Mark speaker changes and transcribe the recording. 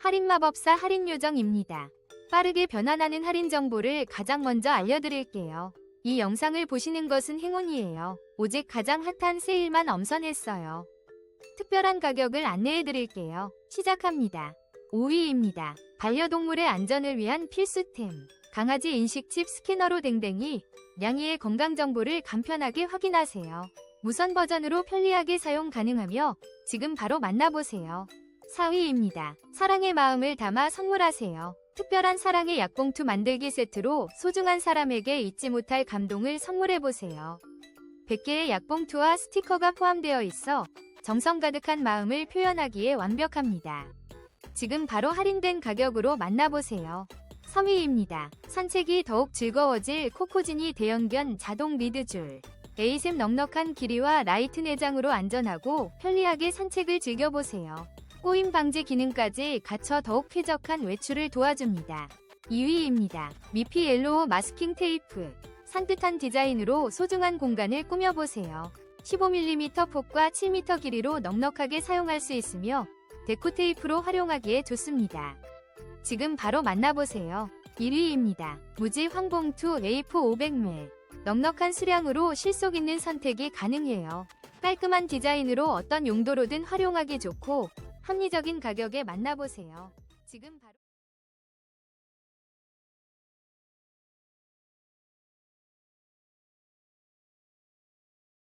Speaker 1: 할인마법사 할인요정입니다. 빠르게 변환하는 할인 정보를 가장 먼저 알려드릴게요. 이 영상을 보시는 것은 행운이에요. 오직 가장 핫한 세일만 엄선했어요. 특별한 가격을 안내해드릴게요. 시작합니다. 5위입니다. 반려동물의 안전을 위한 필수템. 강아지 인식칩 스캐너로 댕댕이, 냥이의 건강 정보를 간편하게 확인하세요. 무선 버전으로 편리하게 사용 가능하며 지금 바로 만나보세요. 4위입니다. 사랑의 마음을 담아 선물하세요. 특별한 사랑의 약봉투 만들기 세트로 소중한 사람에게 잊지 못할 감동을 선물해보세요. 100개의 약봉투와 스티커가 포함되어 있어 정성 가득한 마음을 표현하기에 완벽합니다. 지금 바로 할인된 가격으로 만나보세요. 3위입니다. 산책이 더욱 즐거워질 코코지니 대형견 자동 리드줄. 에이셈 넉넉한 길이와 라이트 내장으로 안전하고 편리하게 산책을 즐겨보세요. 꼬임 방지 기능까지 갖춰 더욱 쾌적한 외출을 도와줍니다. 2위입니다. 미피 옐로우 마스킹 테이프. 산뜻한 디자인으로 소중한 공간을 꾸며보세요. 15mm 폭과 7m 길이로 넉넉하게 사용할 수 있으며 데코 테이프로 활용하기에 좋습니다. 지금 바로 만나보세요. 1위입니다. 무지 황봉투 A4 500ml. 넉넉한 수량으로 실속 있는 선택이 가능해요. 깔끔한 디자인으로 어떤 용도로든 활용하기 좋고 합리적인 가격에 만나보세요. 지금 바로